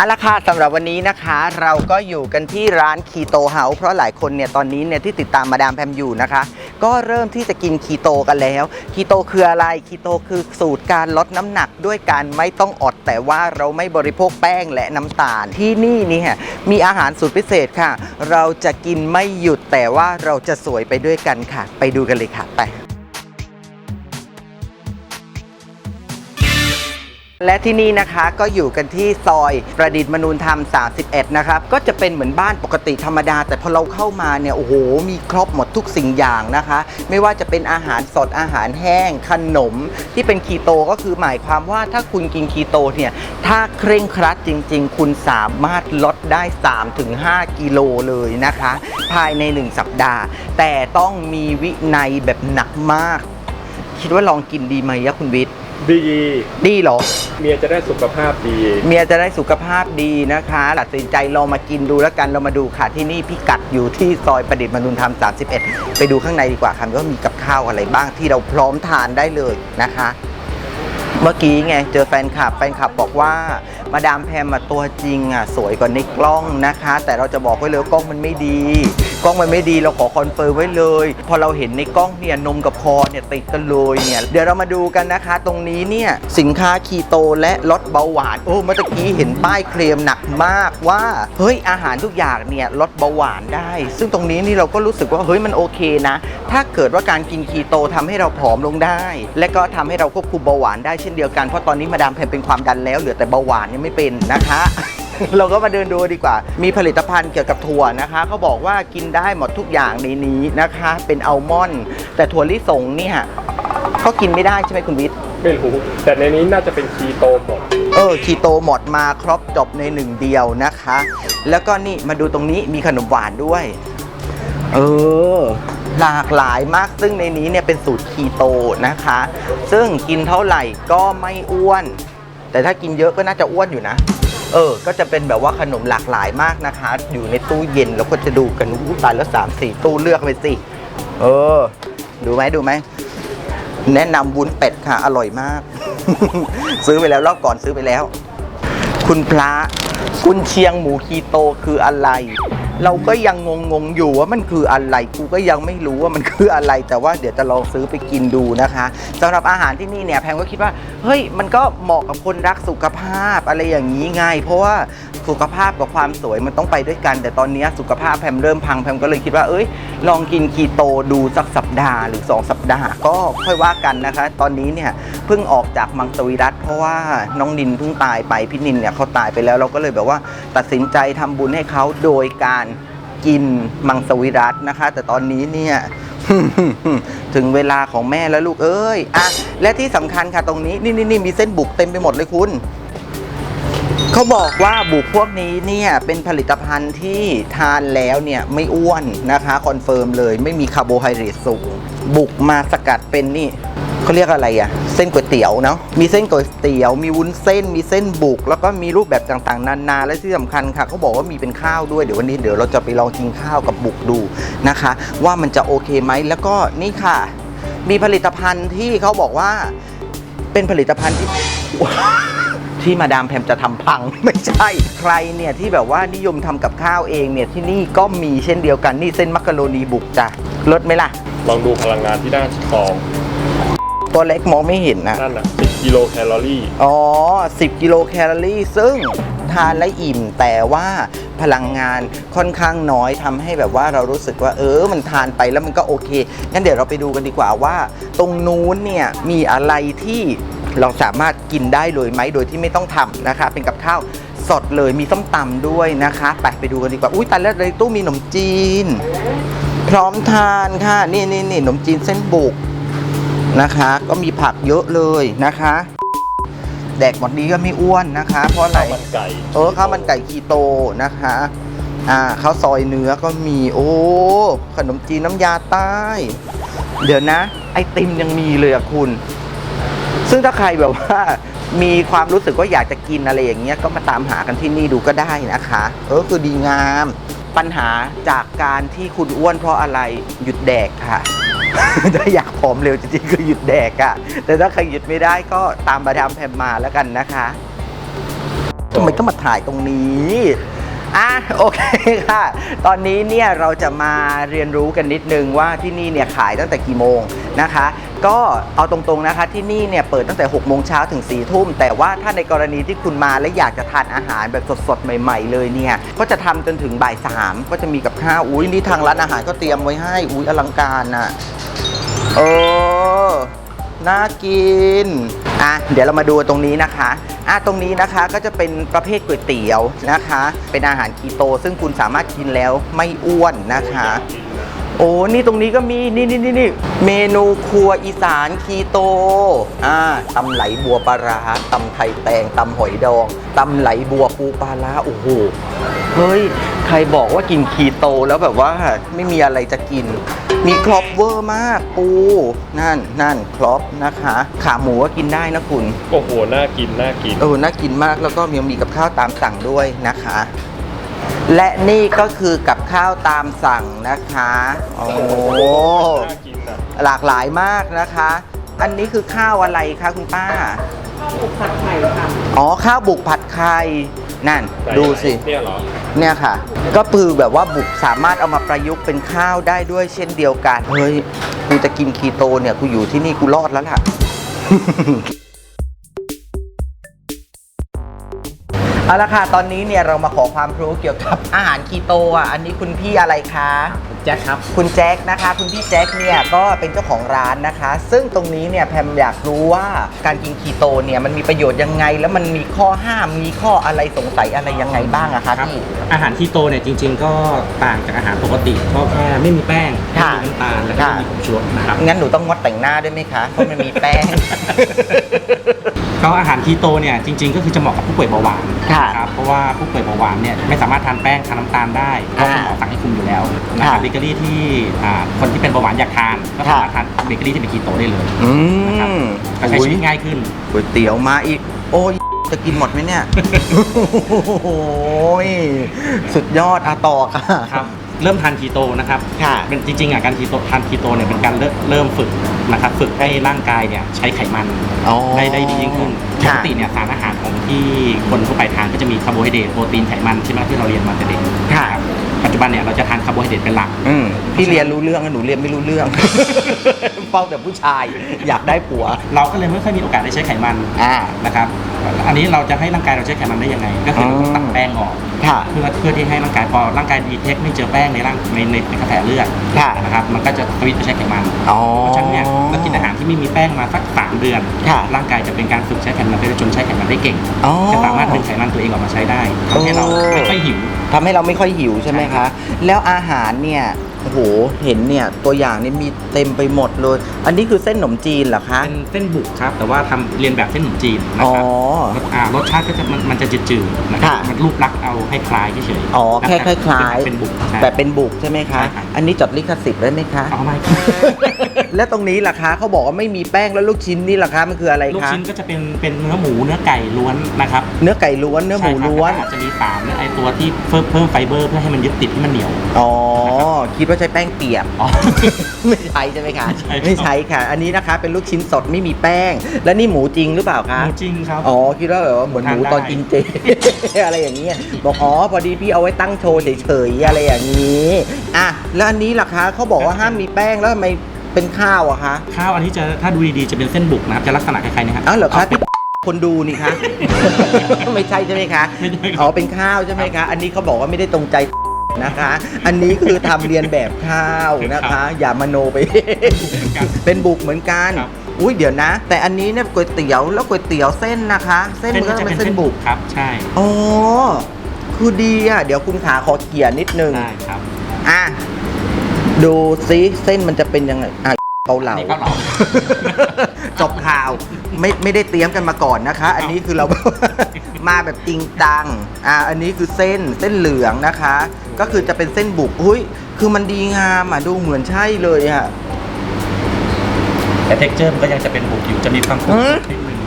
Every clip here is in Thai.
เอาละค่ะสำหรับวันนี้นะคะ เราก็อยู่กันที่ร้านคีโตเฮาเพราะหลายคนเนี่ยตอนนี้เนี่ยที่ติดตามมาดามแพมอยู่นะคะ ก็เริ่มที่จะกินคีโตกันแล้วคีโตคืออะไรคีโตคือสูตรการลดน้ำหนักด้วยการไม่ต้องอดแต่ว่าเราไม่บริโภคแป้งและน้ำตาลที่นี่นี่ฮะมีอาหารสูตรพิเศษค่ะ เราจะกินไม่หยุดแต่ว่าเราจะสวยไปด้วยกันค่ะ ไปดูกันเลยค่ะไป และที่นี่นะคะก็อยู่กันที่ซอยประดิษฐ์มนูนธรรม 31 นะครับ ก็จะเป็นเหมือนบ้านปกติธรรมดา แต่พอเราเข้ามาเนี่ย โอ้โห มีครบหมดทุกสิ่งอย่างนะคะ ไม่ว่าจะเป็นอาหารสดอาหารแห้ง ขนม ที่เป็นคีโตก็คือหมายความว่าถ้าคุณกินคีโตเนี่ย ถ้าเคร่งครัดจริง ๆ คุณสามารถลดได้ 3-5 กิโลเลยนะคะ ภายใน 1 สัปดาห์ แต่ต้องมีวินัยแบบหนักมาก คิดว่าลองกินดีไหมอะคุณวิทย์ ดี ดีเหรอ เมียจะได้สุขภาพดี เมียจะได้สุขภาพดีนะคะตัดสินใจลองมากินดูแล้วกันเรามาดูค่ะที่นี่พิกัดอยู่ที่ซอยประดิษฐ์มนุนธรรม 31 ไปดูข้างในดีกว่าค่ะว่ามีกับข้าวอะไรบ้างที่เราพร้อมทานได้เลยนะคะ เมื่อกี้ไงเจอแฟนคลับแฟนคลับบอกว่า มาดามแพมอะตัวจริงอะสวยกว่าในกล้องนะคะ แต่เราจะบอกไว้เลยกล้องมันไม่ดี กล้องมันไม่ดีเราขอคอนเฟิร์มไว้เลย พอเราเห็นในกล้องเนี่ยนมกับคอเนี่ยติดกันเลยเนี่ยเดี๋ยวเรามาดูกันนะคะ ตรงนี้เนี่ยสินค้าคีโตและลดเบาหวานโอ้เมื่อกี้เห็นป้ายเคลมหนักมากว่าเฮ้ยอาหารทุกอย่างเนี่ยลดเบาหวานได้ ซึ่งตรงนี้นี่เราก็รู้สึกว่าเฮ้ยมันโอเคนะ ถ้าเกิดว่าการกินคีโตทำให้เราผอมลงได้ และก็ทำให้เราควบคุมเบาหวานได้เช่นเดียวกันเพราะตอนนี้มาดามแพมเป็นความดันแล้วเหลือแต่เบาหวานเนี่ยงไม่เป็นนะคะ เราก็มาเดินดูดีกว่า มีผลิตภัณฑ์เกี่ยวกับถั่วนะคะเขาบอกว่ากินได้หมดทุกอย่างในนี้นะคะ เป็นอัลมอนด์แต่ถั่วลิสงเนี่ยก็กินไม่ได้ใช่ไหมคุณวิทย์ไม่รู้แต่ในนี้น่าจะเป็นคีโตหมดเออคีโตหมดมาครบจบในหนึ่งเดียวนะคะ แล้วก็นี่มาดูตรงนี้มีขนมหวานด้วย เออหลากหลายมากซึ่งในนี้เนี่ยเป็นสูตรคีโตนะคะ ซึ่งกินเท่าไหร่ก็ไม่อ้วน แต่ถ้ากินเยอะก็น่าจะอ้วนอยู่นะ เออ ก็จะเป็นแบบว่าขนมหลากหลายมากนะคะ อยู่ในตู้เย็นแล้วก็จะดูกันอู้ตายแล้วสามสี่ตู้เลือกไปสิ เออ ดูไหมดูไหม แนะนำวุ้นเป็ดค่ะ อร่อยมาก ซื้อไปแล้วรอบก่อนซื้อไปแล้ว คุณพระคุณเชียงหมูคีโตคืออะไร เราก็ยังงงๆอยู่ว่ามันคืออะไรกูก็ยังไม่รู้ว่ามันคืออะไร แต่ว่าเดี๋ยวจะลองซื้อไปกินดูนะคะสำหรับอาหารที่นี่เนี่ยแพงก็คิดว่าเฮ้ยมันก็เหมาะกับคนรักสุขภาพอะไรอย่างนี้ไงเพราะว่า สุขภาพกับความสวยมันต้องไปด้วยกัน แต่ตอนนี้สุขภาพแพมเริ่มพังแพมก็เลยคิดว่าเอ้ย ลองกินคีโตดูสักสัปดาห์หรือ 2 สัปดาห์ ก็ค่อยว่ากันนะคะ ตอนนี้เนี่ยเพิ่งออกจากมังสวิรัตเพราะว่าน้องนินเพิ่งตายไปพี่นินเนี่ยเขาตายไปแล้วเราก็เลยแบบว่าตัดสินใจทำบุญให้เขาโดยการกินมังสวิรัตนะคะ แต่ตอนนี้เนี่ยถึงเวลาของแม่แล้วลูกเอ้ยอะและที่สำคัญค่ะตรงนี้นี่นี่นี่มีเส้นบุกเต็มไปหมดเลยคุณ เขาบอกว่าบุกพวกนี้เนี่ยเป็นผลิตภัณฑ์ที่ทานแล้วเนี่ยไม่อ้วนนะคะคอนเฟิร์มเลยไม่มีคาร์โบไฮเดรตสูง บุกมาสกัดเป็นนี่เขาเรียกอะไรอะเส้นก๋วยเตี๋ยวเนาะมีเส้นก๋วยเตี๋ยวมีวุ้นเส้น มีเส้นบุก แล้วก็มีรูปแบบต่างๆ นานาและที่สำคัญค่ะเขาบอกว่ามีเป็นข้าวด้วยเดี๋ยววันนี้เดี๋ยวเราจะไปลองกินข้าวกับบุกดูนะคะ ว่ามันจะโอเคไหมแล้วก็นี่ค่ะ มีผลิตภัณฑ์ที่เขาบอกว่าเป็นผลิตภัณฑ์ที่ ที่มาดามแพมจะทำพัง ไม่ใช่ ใครเนี่ยที่แบบว่านิยมทำกับข้าวเองเนี่ยที่นี่ก็มีเช่นเดียวกันนี่เส้นมักกะโรนีบุกจ้ะลดไหมล่ะ ลองดูพลังงานที่หน้าซองตัวเล็กมองไม่เห็นนะนั่นน่ะ10กิโลแคลอรี่อ๋อ 10 กิโลแคลอรี่ ซึ่งทานและอิ่มแต่ว่าพลังงานค่อนข้างน้อยทำให้แบบว่าเรารู้สึกว่าเออมันทานไปแล้วมันก็โอเคงั้นเดี๋ยวเราไปดูกันดีกว่าว่า ตรงนู้นเนี่ยมีอะไรที่ เราสามารถกินได้เลยไหมโดยที่ไม่ต้องทำนะคะ เป็นกับข้าวสดเลยมีส้มตำด้วยนะคะไปไปดูกันดีกว่าอุ้ยตายแล้วในตู้มีขนมจีน พร้อมทานค่ะ นี่นี่นี่ขนมจีนเส้นบุกนะคะ ก็มีผักเยอะเลยนะคะแดกหมดนี้ก็ไม่อ้วนนะคะ เพราะอะไรข้าวมันไก่เออข้าวมันไก่คีโตนะคะอ่าข้าวซอยเนื้อก็มีโอ้ขนมจีนน้ำยาใต้ เดี๋ยวนะ ไอติมยังมีเลยอะคุณ ซึ่งถ้าใครแบบว่ามีความรู้สึกว่าอยากจะกินอะไรอย่างเงี้ยก็มาตามหากันที่นี่ดูก็ได้นะคะ เออคือดีงาม ปัญหาจากการที่คุณอ้วนเพราะอะไรหยุดแดกค่ะ ถ้าอยากผอมเร็วจริงๆคือหยุดแดกอะแต่ถ้าใครหยุดไม่ได้ก็ตามมาดามแพมมาแล้วกันนะคะทำไมต้องมาถ่ายตรงนี้อะโอเคค่ะ ตอนนี้เนี่ยเราจะมาเรียนรู้กันนิดนึงว่าที่นี่เนี่ยขายตั้งแต่กี่โมงนะคะ ก็เอาตรงๆนะคะที่นี่เนี่ยเปิดตั้งแต่6โมงเช้าถึง4ี่ทุ่ม แต่ว่าถ้าในกรณีที่คุณมาและอยากจะทานอาหารแบบสดๆ ใหม่ ๆ เลยเนี่ย ก็จะทำจนถึงบ่ายสามก็จะมีกับข้าวอุ้ยนี่ทางร้านอาหารก็เตรียมไว้ให้อุ้ยอลังการอะเออน่ากิน อะ เดี๋ยวเรามาดูตรงนี้นะคะ อะ ตรงนี้นะคะก็จะเป็นประเภทก๋วยเตี๋ยวนะคะ เป็นอาหารคีโต ซึ่งคุณสามารถกินแล้วไม่อ้วนนะคะ โอ้ นี่ตรงนี้ก็มี นี่นี่นี่นี่เมนูครัวอีสานคีโต อ่าตำไหลบัวปลาร้าตำไข่แตงตำหอยดองตำไหลบัวปูปลาร้าโอ้โห เฮ้ย ใครบอกว่ากินคีโตแล้วแบบว่าไม่มีอะไรจะกิน มีครอปเวอร์มากปู นั่นนั่นครอปนะคะ ขาหมูก็กินได้นะคุณ โอ้โห น่ากิน น่ากิน เออ น่ากินมาก แล้วก็ยังมีกับข้าวตามสั่งด้วยนะคะ และนี่ก็คือกับข้าวตามสั่งนะคะ โอ้น่ากินนะหลากหลายมากนะคะ อันนี้คือข้าวอะไรคะคุณป้า ข้าวบุกผัดไข่ค่ะอ๋อข้าวบุกผัดไข่นั่นใส่ดูสิ เนี่ยเหรอ เนี่ยค่ะ ก็คือแบบว่าบุกสามารถเอามาประยุกต์เป็นข้าวได้ด้วยเช่นเดียวกัน เฮ้ย กูจะกินคีโตเนี่ย กูอยู่ที่นี่กูรอดแล้วล่ะ เอาละค่ะ ตอนนี้เนี่ยเรามาขอความรู้เกี่ยวกับอาหารคีโตอะ อันนี้คุณพี่อะไรคะ แจ็คครับ คุณแจ็คนะคะ คุณพี่แจ็คเนี่ยก็เป็นเจ้าของร้านนะคะ ซึ่งตรงนี้เนี่ยแพมอยากรู้ว่าการกินคีโตเนี่ยมันมีประโยชน์ยังไง แล้วมันมีข้อห้ามมีข้ออะไรสงสัยอะไรยังไงบ้างอะคะครับพี่ อาหารคีโตเนี่ยจริง ๆ ก็ต่างจากอาหารปกติก็แค่ไม่มีแป้งไม่ค่ะมีน้ำตาลแล้วก็ค่ะ ไม่มีผงชูรสนะครับ งั้นหนูต้องงดแต่งหน้าด้วยไหมคะ เพราะมันมีแป้ง ก็อาหารคีโตเนี่ยจริง ๆ ก็คือจะเหมาะกับผู้ป่วยเบาหวาน ค่ะนะครับเพราะว่าผู้ป่วยเบาหวานเนี่ยไม่สามารถทานแป้งทานน้ำตาลได้เพราะคุณหมอสั่งให้คุมอยู่แล้วนะครับค่ะเบเกอรี่ที่อ่าคนที่เป็นเบาหวานอยากทานก็สามารถทานเบเกอรี่ที่เป็นคีโตได้เลยอืนะครับมก็ใช้ชีวิตง่ายขึ้น ก๋วยเตี๋ยวมาอีก โอ้ยจะกินหมดไหมเนี่ย โอ้ยสุดยอดอะต่อค่ะ ครับเริ่มทานคีโตนะครับค่ะ เป็นจริงๆอะการคีโตทานคีโตเนี่ยเป็นการเริ่มเริ่มฝึก นะครับฝึกให้ร่างกายเนี่ยใช้ไขมันอ๋อ ได้ได้ดียิ่งขึ้นปค่ะกติเนี่ยสารอาหารของที่คนทั่วไปทานก็จะมีคาร์โบไฮเดรตโปรตีนไขมันใช่ไหมที่เราเรียนมาแต่เด็ก ค่ะรับ ปัจจุบันเนี่ยเราจะทานคาร์โบไฮเดรตเป็นหลัก อืมพี่เรียนรู้เรื่องอะหนูเรียนไม่รู้เรื่อง เฝ้าแต่ผู้ชายอยากได้ผัว เราก็เลยไม่ค่อยมีโอกาสได้ใช้ไขมันอ่า นะครับ อันนี้เราจะให้ร่างกายเราใช้ไขมันได้ยังไง ก็คือเราต้องตัดแป้งออก ค่ะ เพื่อเพื่อที่ให้ร่างกายพอร่างกายดีเทคไม่เจอแป้งในร่างในในในกระแสเลือดค่ะ นะครับมันก็จะสวิตช์ไปใช้ไขมัน อ๋อ เพราะฉะนั้นเนี่ยเรากินอาหารที่ไม่มีแป้งมาสักสามเดือน ค่ะ ร่างกายจะเป็นการฝึกใช้ไขมันไปจนใช้ไขมันได้เก่ง อ๋อ จะสามารถดึงไขมันตัวเองออกมาใช้ได้ทำให้เราโอ้ไม่ค่อยหิว ทำให้เราไม่ค่อยหิวใช่ไหมคะ แล้วอาหารเนี่ย โอ้โห เห็นเนี่ย ตัวอย่างนี่มีเต็มไปหมดเลย อันนี้คือเส้นขนมจีนเหรอคะ เป็นเส้นบุกครับ แต่ว่าทำเรียนแบบเส้นขนมจีนนะอ๋อ ครับรสอ่ารสชาติก็จะมันมันจะจืดๆนะครับค่ะมันรูปลักษณ์เอาให้คล้ายเฉยๆอ๋อแค่นะคล้ายๆ เป็นบุกใช่แต่เป็นบุกใช่ไหมคะ ใช่ครับ อันนี้จดลิขสิทธิ์ได้ไหมคะ เอาไหมแล้วตรงนี้ล่ะคะเขาบอกว่าไม่มีแป้งแล้วลูกชิ้นนี่ล่ะคะมันคืออะไรลูกคะ ชิ้นก็จะเป็นเป็นเนื้อหมูเนื้อไก่ล้วนนะครับเนื้อไก่ล้วนเนื้อหมูใช่ครับล้วน อาจจะมีสารไอตัวที่เพิ่มเพิ่มไฟเบอร์เพื่อให้มันยึดติดให้มันเหนียว อ๋อ คิดว่าใช้แป้งเปียกอ๋อ ไม่ใช่ใช่ไหมคะไม่ใช่ครับไม่ใช่ค่ะ อันนี้นะคะเป็นลูกชิ้นสดไม่มีแป้ง แล้วนี่หมูจริงหรือเปล่าหคะมูจริงครับ อ๋อคิดว่าแบบว่าเหมือนหมูทานได้ตอนกินเจ อะไรอย่างเงี้ยบอกอ๋อพอดีพี่เอาไว้ตั้งโชว์เฉยๆอะไรอย่างนี้อะแล้วอันนี้ล่ะคะเขาบอกว่าห้ามมีแป้งแล้วทำไมเป็นข้าวอะคะข้าวอันนี้จะถ้าดูดีๆจะเป็นเส้นบุกนะครับ จะลักษณะคล้ายๆนะครับ อ้าวเหรอคะพี่คนดูนี่คะ ไม่ใช่ใช่ไหมคะไม่ใช่ครับ อ๋อเป็นข้าวใช่ไหมคะ อันนี้เขาบอกว่าไม่ได้ตรงใจ นะคะ อันนี้คือทำเรียนแบบข้าวนะคะ อย่ามโนไปเป็นบุกเหมือนกัน ครับ อุ้ยเดี๋ยวนะ แต่อันนี้เนี่ยก๋วยเตี๋ยวแล้วก๋วยเตี๋ยวเส้นนะคะ เส้นมันก็จะเป็นเส้นบุกครับ ใช่อ๋อคือดีอะ เดี๋ยวคุณขาขอเขียนนิดนึง ได้ครับอะ ดูซิเส้นมันจะเป็นยังไงอะเกาเหลานี่เกาเหลาจบข่าว ไม่ไม่ได้เตรียมกันมาก่อนนะคะ อันนี้คือเรา มาแบบจริงจังอ่าอันนี้คือเส้นเส้นเหลืองนะคะ ก็คือจะเป็นเส้นบุกอุ้ยคือมันดีงามอะดูเหมือนใช่เลยอะแต่เท็กเจอร์มันก็ยังจะเป็นบุกอยู่จะมีความกรุบอืมนิดนึง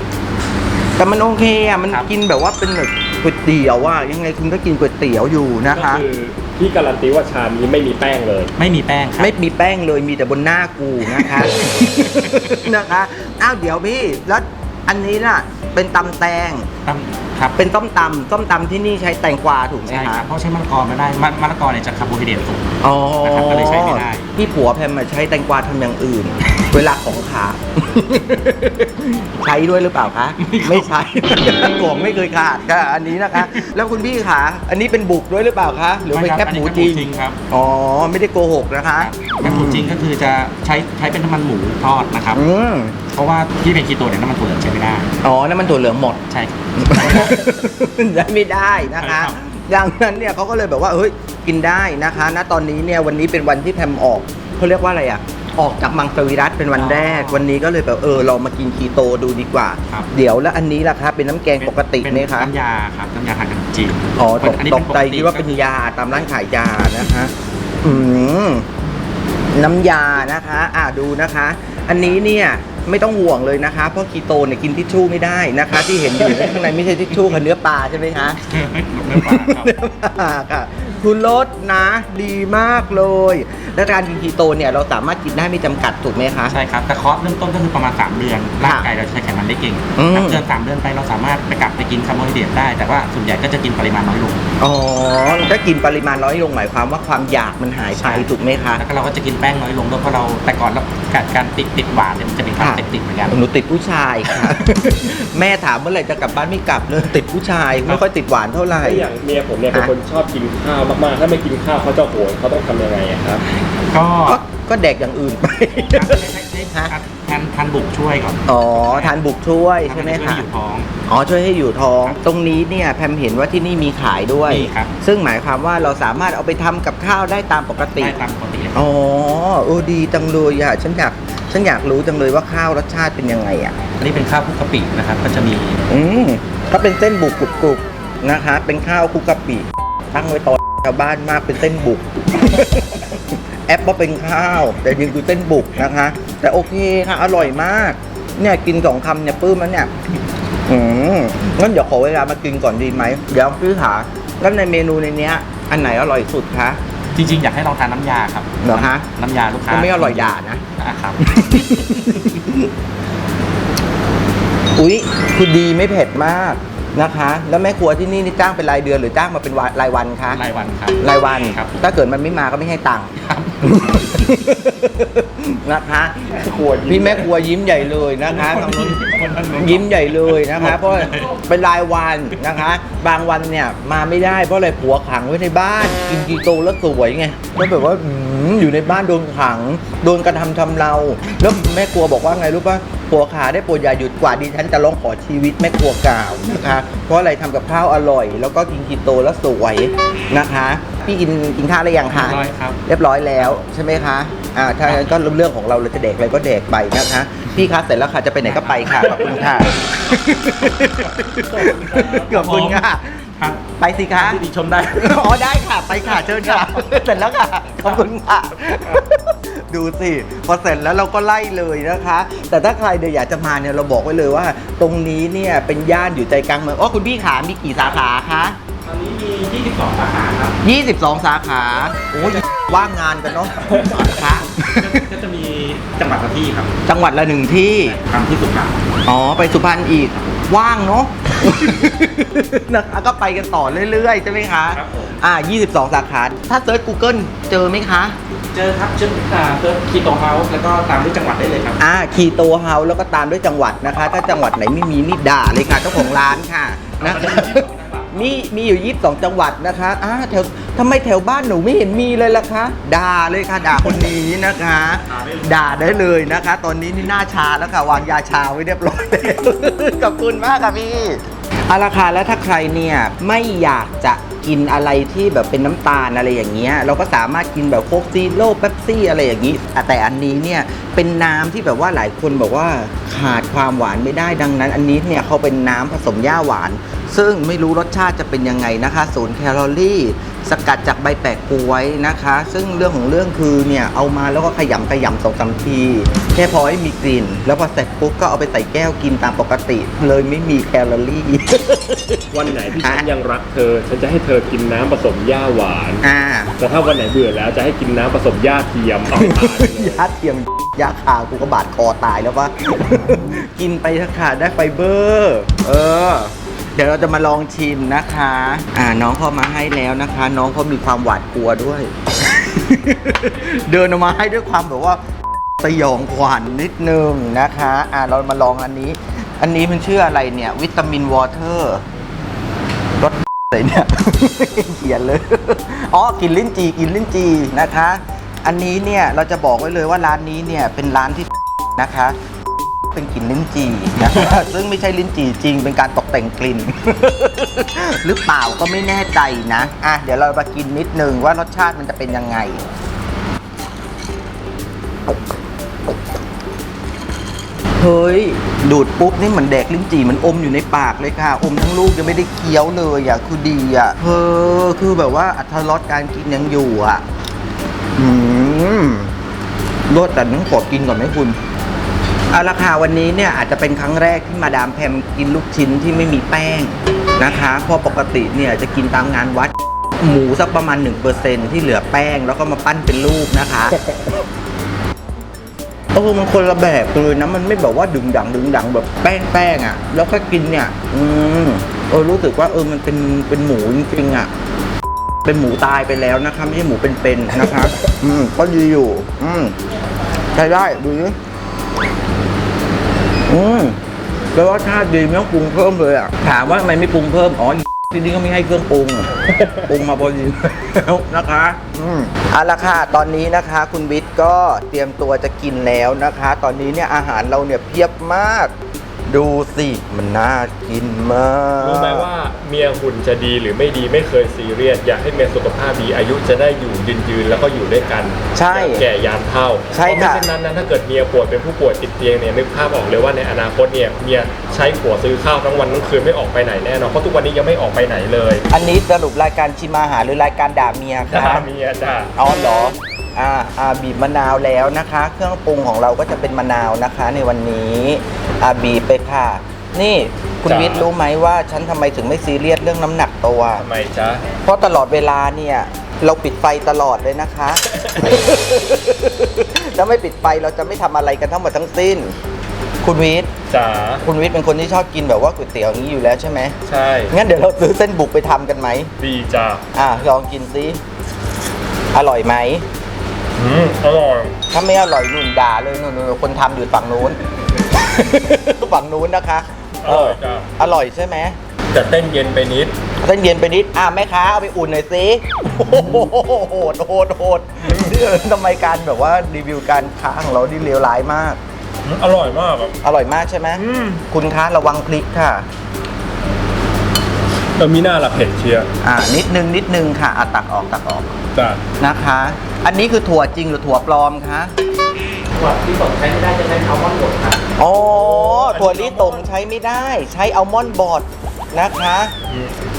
แต่มันโอเคอะมันครับ กินแบบว่าเป็นแบบ ก๋วยเตี๋ยวอะยังไงคุณก็กินก๋วยเตี๋ยวอยู่นะก็คะ คือพี่การันตีว่าชามนี้ไม่มีแป้งเลย ไม่มีแป้งครับ ไม่มีแป้งเลยมีแต่บนหน้ากูนะคะ นะคะอ้าวเดี๋ยวพี่แล้วอันนี้น่ะเป็นตำแตงตั้มครับเป็นต้มตำต้มตำที่นี่ใช้แตงกวาถูกไหมใช่คคะรับเพราะใช้มะละกอไม่ได้มะมะละกอเนี่ยจะคาร์โบไฮเดรตสูง อ๋อนะครับก็เลยใช้ไม่ได้ พี่ผัวแพมมาใช้แตงกวาทำอย่างอื่น เวลาของขาด ใช้ด้วยหรือเปล่าคะ ไม่ใช้ของไม่เคยขาดก็อันนี้นะคะ แล้วคุณพี่ขาอันนี้เป็นบุกด้วยหรือเปล่าคะ หรือเป็นไม่แคครับบหมูอันจนี้ริงแคบหมูจริงครับอ๋อไม่ได้โกหกนะคะแคบหมูจริงก็คือจะใช้ใช้เป็นน้ำมันหมูทอดนะครับอืมเพราะว่าที่เป็นคีโตเนี่ยน้ำมันถั่วเหลืองใช้ไม่ได้อ๋อนั่นมันถั่วเหลืองหมดใช่ครับได้ไม่ได้นะคะใช่ครับ ดังนั้นเนี่ยเขาก็เลยแบบว่าเฮ้ยกินได้นะคะณตอนนี้เนี่ยวันนี้เป็นวันที่แพมออกเขาเรียกว่าอะไรอะออกจากมังสวิรัตเป็นวันแรก วันนี้ก็เลยแบบเออเรามากินคีโตดูดีกว่า ครับ เดี๋ยวแล้วอันนี้ล่ะคะเป็นน้ำแกงปกติไหมคะเป็นน้ำยาครับน้ำยาทานขนมจีนอ๋อตกอันนี้ตเป็กนใจปติคิดว่าเป็นยาตามร้านขายยานะคะ อืมน้ำยานะคะ อ่าดูนะคะ อันนี้เนี่ย ไม่ต้องห่วงเลยนะคะ เพราะคีโตเนี่ยกินทิชชู่ไม่ได้นะคะ ที่เห็นอยู่เนี่ยข้างในไม่ใช่ทิชชู่ค่ะเนื้อปลาใช่ไหมคะ เนื้อปลาครับ เนื้อปลาค่ะ คุณรสนะ ดีมากเลย และการกินคีโตเนี่ยเราสามารถกินได้ไม่จำกัดถูกไหมคะ ใช่ครับแต่คอร์สเริ่มต้นก็คือประมาณ 3 เดือนร่างกายเราจะใช้ไขมันได้เก่งอืม ถ้าเกิน3เดือนไปเราสามารถไปกลับไปกินคาร์โบไฮเดรตได้ แต่ว่าส่วนใหญ่ก็จะกินปริมาณน้อยลง อ๋อถ้ากินปริมาณน้อยลงหมายความว่าความอยากมันหายไปใช่ ถูกไหมคะ แล้วก็เราก็จะกินแป้งน้อยลงด้วยเพราะเราแต่ก่อนเราการการติดติดหวานเนี่ยมันจะเป็นความค่ะติดติดเหมือนกัน หนูติดผู้ชายค่ะ แม่ถามเมื่อไหร่จะกลับบ้านไม่กลับเลยติดผู้ชายไม่ค่อยติดหวานเท่าไหร่ถ้าอย่างเมียผมเนี่ยเป็นอะคนชอบกินข้าวมากๆ ถ้าไม่กินข้าวเขาจะโหยเขาต้องทำยังไงอะครับ ก็ก็ก็แดกอย่างอื่นไปทานทานทานบุกช่วยก่อนอ๋อทานบุกช่วยใช่ไหมช่วยคะ อยู่ท้อง อ๋อช่วยให้อยู่ท้อง ตรงนี้เนี่ยแพมเห็นว่าที่นี่มีขายด้วย มีครับ ซึ่งหมายความว่าเราสามารถเอาไปทำกับข้าวได้ตามปกติ ได้ตามปกติเลยอ๋อโอ้ดีจังเลยอะฉันอยากฉันอยากรู้จังเลยว่าข้าวรสชาติเป็นยังไงอะ อันนี้เป็นข้าวคลุกกะปินะครับ ก็จะมีอืมก็เป็นเส้นบุกกรุบๆนะคะ เป็นข้าวคลุกกะปิตั้งไว้ตอน ชาวบ้านมากเป็นเส้นบุก แอปว่าเป็นข้าว แต่จริงคือเส้นบุกนะคะ แต่โอเคค่ะอร่อยมาก เนี่ยกินสองคำเนี่ยปลื้มแล้วเนี่ยอืมงั้นเดี๋ยวขอเวลามากินก่อนดีไหมเดี๋ยวพี่หาแล้วในเมนูในเนี้ย อันไหนอร่อยสุดคะจริงๆ อยากให้ลองทานน้ำยาครับเหรอฮะน้ำยาลูกค้าก็ไม่อร่อยด่านะอะครับ อุ๊ยคือดีไม่เผ็ดมาก นะคะ แล้วแม่ครัวที่นี่นี่จ้างเป็นรายเดือนหรือจ้างมาเป็นวันรายวันคะรายวันครับรายวัน ครับ ถ้าเกิดมันไม่มาก็ไม่ให้ตังค์นะคะครัวยิ้มพี่แม่ครัวยิ้มใหญ่เลยนะคะทางนู้นยิ้มใหญ่เลยนะคะ เพราะเป็นรายวันนะคะ บางวันเนี่ยมาไม่ได้เพราะอะไรผัวขังไว้ในบ้านกินกีโตแล้วสวยไงก็แบบว่าอืมอยู่ในบ้านโดนขัง โดนกระทำชำเราแล้วแม่ครัวบอกว่าไงรู้ป่ะผัวขาได้โปรดอย่าหยุดกว่าดิฉันจะร้องขอชีวิตแม่ครัวกล่าวนะคะ เพราะอะไรทำกับข้าวอร่อย แล้วก็กินกีโตแล้วสวยนะคะ พี่กินกินข้าวหรือยังคะเรียบร้อยครับ เรียบร้อยแล้วใช่ไหมคะอ่าถ้างั้นก็เรื่องของเราเราจะเด็กอะไรก็เด็กไปนะคะพี่คะเสร็จแล้วค่ะจะไปไหนก็ไปค่ะขอบคุณค่ะขอบคุณค่ะครับไปสิคะที่ดีชมได้ อ๋อได้ค่ะ ไปค่ะเชิญค่ะ เสร็จแล้วค่ะ ขอบคุณค่ะ ดูสิ พอเสร็จแล้วเราก็ไล่เลยนะคะ แต่ถ้าใครเดี๋ยวอยากจะมาเนี่ยเราบอกไว้เลยว่า ตรงนี้เนี่ยเป็นย่านอยู่ใจกลางเมืองอ๋อคุณพี่ขามีกี่สาขาคะต อนนี้มี 22 สาขาครับ 22 สาขา โอ้ยว่างงานกันเนาะนะคะก็จะมีจังหวัดละที่ครับ จังหวัดละหนึ่งที่ทำที่สุพรรณอ๋อ ไปสุพรรณอีก ว่างเนาะนะคะก็ไปกันต่อเรื่อยๆ ใช่ไหมคะครับผมอ่า 22 สาขา ถ้าเซิร์ช Google เจอไหมคะ เจอครับเชิญอ่าเซิร์ชคีโตเฮาส์แล้วก็ตามด้วยจังหวัดได้เลยครับ อ่าคีโตเฮาแล้วก็ตามด้วยจังหวัดนะคะ ถ้าจังหวัดไหนไม่มีนี่ด่าเลยค่ะเจ้าของร้านค่ะนะคะ มีมีอยู่ 22 จังหวัดนะคะอ่าแถวทำไมแถวบ้านหนูไม่เห็นมีเลยล่ะคะ ด่าเลยค่ะ ด่าคนนี้นะคะ ด่าได้เลยนะคะ ตอนนี้นี่หน้าชาแล้วค่ะ วางยาชาไว้เรียบร้อยแล้วขอบคุณมากค่ะพี่เอาละค่ะแล้วถ้าใครเนี่ยไม่อยากจะกินอะไรที่แบบเป็นน้ำตาลอะไรอย่างเงี้ยเราก็สามารถกินแบบโคกซีโร่เป๊ปซี่อะไรอย่างงี้อะแต่อันนี้เนี่ยเป็นน้ำที่แบบว่าหลายคนบอกว่าขาดความหวานไม่ได้ดังนั้น อันนี้เนี่ยเขาเป็นน้ำผสมหญ้าหวาน ซึ่งไม่รู้รสชาติจะเป็นยังไงนะคะศูนย์แคลอรี่ สกัดจากใบแปะกล้วยนะคะ ซึ่งเรื่องของเรื่องคือเนี่ยเอามาแล้วก็ขยำขยำสองสามทีแค่พอให้มีกลิ่น แล้วพอเสร็จปุ๊บก็เอาไปใส่แก้วกินตามปกติ เลยไม่มีแคลอรี่ วันไหนที่ฉันอะยังรักเธอ ฉันจะให้เธอกินน้ำผสมหญ้าหวาน อ่า แต่ถ้าวันไหนเบื่อแล้วจะให้กินน้ำผสมหญ้าเทียมเอาไปทานเลย ยาเทียมยาคากูก็บาดคอตายแล้ววะ กินไปเถอะค่ะได้ไฟเบอร์ เออ เดี๋ยวเราจะมาลองชิมนะคะ อ่าน้องเขามาให้แล้วนะคะ น้องเขามีความหวาดกลัวด้วย เดินออกมาให้ด้วยความแบบว่าสยองขวัญนิดนึงนะคะ อ่าเรามาลองอันนี้ อันนี้มันชื่ออะไรเนี่ย วิตามินวอเตอร์รสอะไรเนี่ยเขียนเลย อ๋อ กินลิ้นจีกินลิ้นจีนะคะ อันนี้เนี่ยเราจะบอกไว้เลยว่าร้านนี้เนี่ยเป็นร้านที่นะคะ เป็นกลิ่นลิ้นจี่นะคะซึ่งไม่ใช่ลิ้นจี่จริง เป็นการตกแต่งกลิ่น หรือเปล่าก็ไม่แน่ใจนะ อะ เดี๋ยวเรามากินนิดนึงว่ารสชาติมันจะเป็นยังไง เฮ้ย ดูดปุ๊บนี่เหมือนแดกลิ้นจี่มันอมอยู่ในปากเลยค่ะ อมทั้งลูกยังไม่ได้เคี้ยวเลยอะ คือดีอะเออคือแบบว่าอัตรสการกินยังอยู่อะ อืมรสแต่ต้องขอกินก่อนไหมคุณ เอาละค่ะวันนี้เนี่ยอาจจะเป็นครั้งแรกที่มาดามแพมกินลูกชิ้นที่ไม่มีแป้งนะคะเพราะปกติเนี่ยจะกินตามงานวัดหมูสักประมาณ 1%ที่เหลือแป้งแล้วก็มาปั้นเป็นลูกนะคะเออมันคนละแบบเลยนะมันไม่แบบว่าดึงดังดึงดังแบบแป้งแป้งอะ่ะ แล้วก็กินเนี่ย อืมเออรู้สึกว่าเออมันเป็นเป็นหมูจริงๆอะ เป็นหมูตายไปแล้วนะคะไม่ใช่หมูเป็นๆนะคะ อืมก็ดีอยู่ อืมใช้ได้ดูดิ อืมแล้วรสชาติดีไม่ต้องปรุงเพิ่มเลยอะ ถามว่าทำไมไม่ปรุงเพิ่ม อ๋อที่นี่ก็ไม่ให้เครื่องปรุง ปรุงมาพอดีแล้วนะคะอืมเอาละค่ะตอนนี้นะคะ คุณวิทย์ก็เตรียมตัวจะกินแล้วนะคะ ตอนนี้เนี่ยอาหารเราเนี่ยเพียบมาก ดูสิ มันน่ากินมากรู้ไหมว่าเมียหุ่นจะดีหรือไม่ดีไม่เคยซีเรียสอยากให้เมียสุขภาพดีอายุจะได้อยู่ยืนยืนๆแล้วก็อยู่ด้วยกันใช่ยามแก่ยามเฒ่าใช่เพราะไม่ค่ะเช่นนั้นนะถ้าเกิดเมียป่วยเป็นผู้ป่วยติดเตียงเนี่ยนึกภาพออกเลยว่าในอนาคตเนี่ยเมียใช้หัวซื้อข้าวทั้งวันทั้งคืนไม่ออกไปไหนแน่นอนเพราะทุกวันนี้ยังไม่ออกไปไหนเลย อันนี้สรุปรายการชิมอาหารหรือรายการด่าเมียคะจ้าเมียจ้าอ๋อเหรอ อ่าอ่าบีบมะนาวแล้วนะคะ เครื่องปรุงของเราก็จะเป็นมะนาวนะคะ ในวันนี้อ่าบีบไปค่ะ นี่คุณจ้ะ วิทย์รู้ไหมว่าฉันทำไมถึงไม่ซีเรียสเรื่องน้ำหนักตัว ทำไมจ๊ะ เพราะตลอดเวลาเนี่ยเราปิดไฟตลอดเลยนะคะถ้าไม่ปิดไฟเราจะไม่ทำอะไรกันทั้งหมดทั้งสิ้น คุณวิทย์จ๋า คุณวิทย์เป็นคนที่ชอบกินแบบว่าก๋วยเตี๋ยวอย่างนี้อยู่แล้วใช่ไหมใช่ งั้นเดี๋ยวเราซื้อเส้นบุกไปทำกันไหม ดีจ้าอะลองกินซิ อร่อยไหม อืมอร่อยถ้าไม่อร่อยนุ่นด่าเลยนุ่นนุ่นคนทำอยู่ฝั่งนู้น ฝั่งนู้นนะคะอร่อยจ้าอร่อยใช่ไหมแต่เต้นเย็นไปนิด เส้นเย็นไปนิด อะแม่ค้าเอาไปอุ่นหน่อยสิโอ้โหโหดโหดโหดเออทำไมการแบบว่ารีวิวการค้าของเราที่เลวร้ายมากอร่อยมากอะ อร่อยมากใช่ไหมอืม คุณคะระวังพริกค่ะเออมีหน้าละเผ็ดเชียร์อ่านิดนึงนิดนึงค่ะอะตักออกตักออกจ้านะคะ อันนี้คือถั่วจริงหรือถั่วปลอมคะถั่วที่สดใช้ไม่ได้จะใช้อัลมอนด์บดครับอ๋อถั่วลิตงใช้ไม่ได้ ใช้อัลมอนด์บอดนะคะ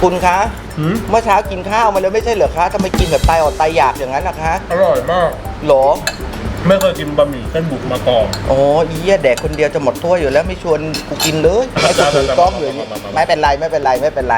คุณคะหืมเมื่อเช้ากินข้าวมาแล้วไม่ใช่เหรอคะทำไมกินแบบตายอดตายอยากอย่างนั้นนะคะอร่อยมาก หรอไม่เคยกินบะหมี่เส้นบุกมาก่อน อ๋ออีเหี้ยแดกคนเดียวจะหมดถ้วยอยู่แล้วไม่ชวนกูกินเลยให้กูถือกล้องอยู่นี่มามามามาไม่เป็นไรไม่เป็นไรไม่เป็นไร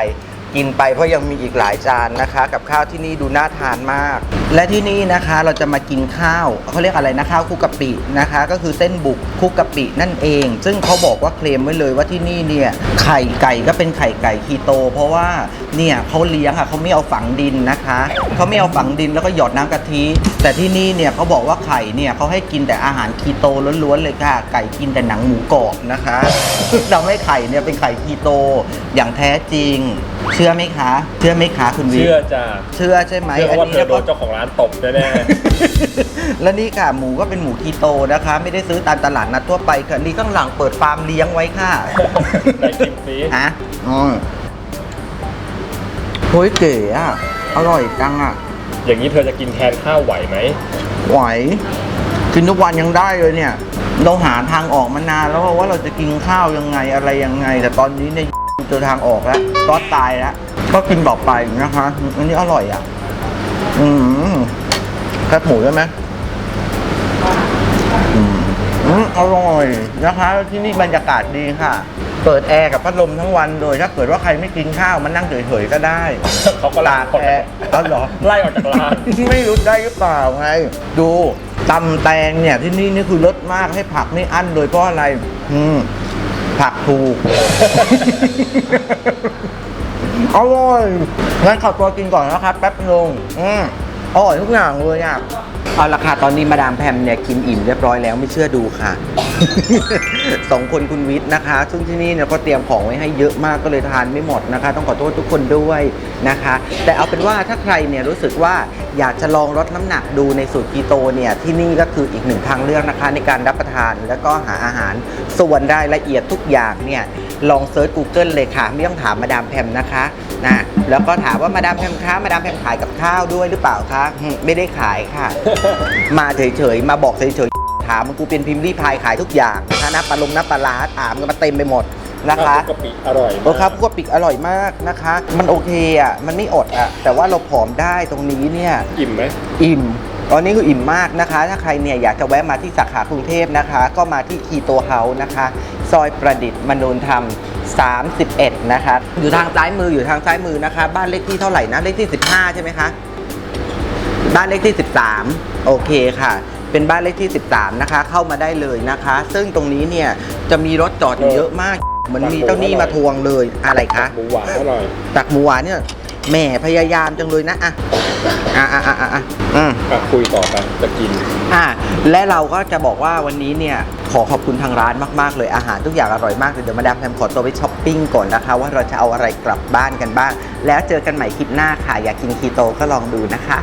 กินไปเพราะยังมีอีกหลายจานนะคะ กับข้าวที่นี่ดูน่าทานมาก และที่นี่นะคะเราจะมากินข้าวเขาเรียกอะไรนะข้าวคุกกะปินะคะ ก็คือเส้นบุกคุกกะปินั่นเอง ซึ่งเขาบอกว่าเคลมไว้เลยว่าที่นี่เนี่ยไข่ไก่ก็เป็นไข่ไก่คีโต เพราะว่าเนี่ยเขาเลี้ยงอะเขาไม่เอาฝังดินนะคะเขาไม่เอาฝังดินแล้วก็หยอดน้ำกะทิ แต่ที่นี่เนี่ยเขาบอกว่าไข่เนี่ยเขาให้กินแต่อาหารคีโตล้วนๆเลยค่ะ ไก่กินแต่หนังหมูกรอบนะคะทำให้ไข่เนี่ยเป็นไข่คีโตอย่างแท้จริงเชื่อไหมคะ เชื่อไหมคะคุณวิทย์เชื่อจ้าเชื่อใช่ไหมเชื่อว่าเธอโดก็นเจ้าของร้านตบแน่และนี่ค่ะหมูก็เป็นหมูคีโตนะคะ ไม่ได้ซื้อตามตลาดนัดทั่วไปค่ะนี่ข้างหลังเปิดฟาร์มเลี้ยงไว้ค่ะๆแต่กินฟรีฮะอืมเฮ้ยเก๋อะอร่อยจังอะอย่างนี้เธอจะกินแทนข้าวไหวไหมไหวกินทุกวันยังได้เลยเนี่ย เราหาทางออกมานานแล้วว่าเราจะกินข้าวยังไงอะไรยังไง แต่ตอนนี้เนี่ย เจอทางออกแล้วรอดตายแล้วก็กินต่อไปนะคะ อันนี้อร่อยอะ อืมแคบหมูได้ไหมอืมอืมอร่อยนะคะ ที่นี่บรรยากาศดีค่ะ เปิดแอร์กับพัดลมทั้งวันโดยถ้าเกิดว่าใครไม่กินข้าวมันนั่งเฉยๆก็ได้เขาก็ลาตากแอร์เอาเหรอ ไล่ออกจากร้านไม่รู้ได้หรือเปล่าไงดูตำแตงเนี่ยที่นี่นี่คือรสมากให้ผักไม่อั้นเลยเพราะอะไร อืม ผักถูก อร่อยงั้นขอตัวกินก่อนนะครับ แป๊บนึงอืมอร่อยทุกอย่างเลยอะเอาละค่ะตอนนี้มาดามแพมเนี่ยกินอิ่มเรียบร้อยแล้วไม่เชื่อดูค่ะ สองคนคุณวิทย์นะคะ ซึ่งที่นี่เนี่ยก็เตรียมของไว้ให้เยอะมากก็เลยทานไม่หมดนะคะ ต้องขอโทษทุกคนด้วยนะคะ แต่เอาเป็นว่าถ้าใครเนี่ยรู้สึกว่าอยากจะลองลดน้ำหนักดูในสูตรคีโตเนี่ยที่นี่ก็คืออีกหนึ่งทางเลือกนะคะ ในการรับประทานแล้วก็หาอาหารส่วนรายละเอียดทุกอย่างเนี่ยลองเซิร์ช Google เลยค่ะ ไม่ต้องถามมาดามแพมนะคะนะแล้วก็ถามว่ามาดามแพมคะมาดามแพมขายกับข้าวด้วยหรือเปล่าคะไม่ได้ขายค่ะ มาเฉยๆ มาบอกเฉยๆ ถามมันกูเป็นพิมพ์รีพายขายทุกอย่างนะคะน้ำปลาลงน้ำปลาร้าถามกันมาเต็มไปหมดนะคะกะปิอร่อยมากโอ้ครับพวกปิกอร่อยมากนะคะ มันโอเคอะมันไม่อดอะแต่ว่าเราผอมได้ตรงนี้เนี่ยอิ่มไหมอิ่มตอนนี้คืออิ่มมากนะคะ ถ้าใครเนี่ยอยากจะแวะมาที่สาขากรุงเทพนะคะ ก็มาที่คีโตเฮาส์นะคะ ซอยประดิษฐ์มนูนธรรม 31 นะคะ อยู่ทางซ้ายมืออยู่ทางซ้ายมือนะคะ บ้านเลขที่เท่าไหร่นะเลขที่ 15 ใช่ไหมคะ บ้านเลขที่ 13 โอเคค่ะ เป็นบ้านเลขที่ 13 นะคะ เข้ามาได้เลยนะคะ ซึ่งตรงนี้เนี่ยจะมีรถจอดอยู่เยอะมากเหมือนมีเจ้าหนี้มาทวงเลยอะไรคะหมูหวานอร่อยตักหมูหวานเนี่ยแหม่พยายามจังเลยนะอะอะอะอะอะอะอืมอะคุยต่อไปจะกิน อะและเราก็จะบอกว่าวันนี้เนี่ยขอขอบคุณทางร้านมาก ๆ เลยอาหารทุกอย่างอร่อยมากเลยเดี๋ยวมาดามแพมขอตัวไปช้อปปิ้งก่อนนะคะ ว่าเราจะเอาอะไรกลับบ้านกันบ้าง แล้วเจอกันใหม่คลิปหน้าค่ะ อยากกินคีโตก็ลองดูนะคะ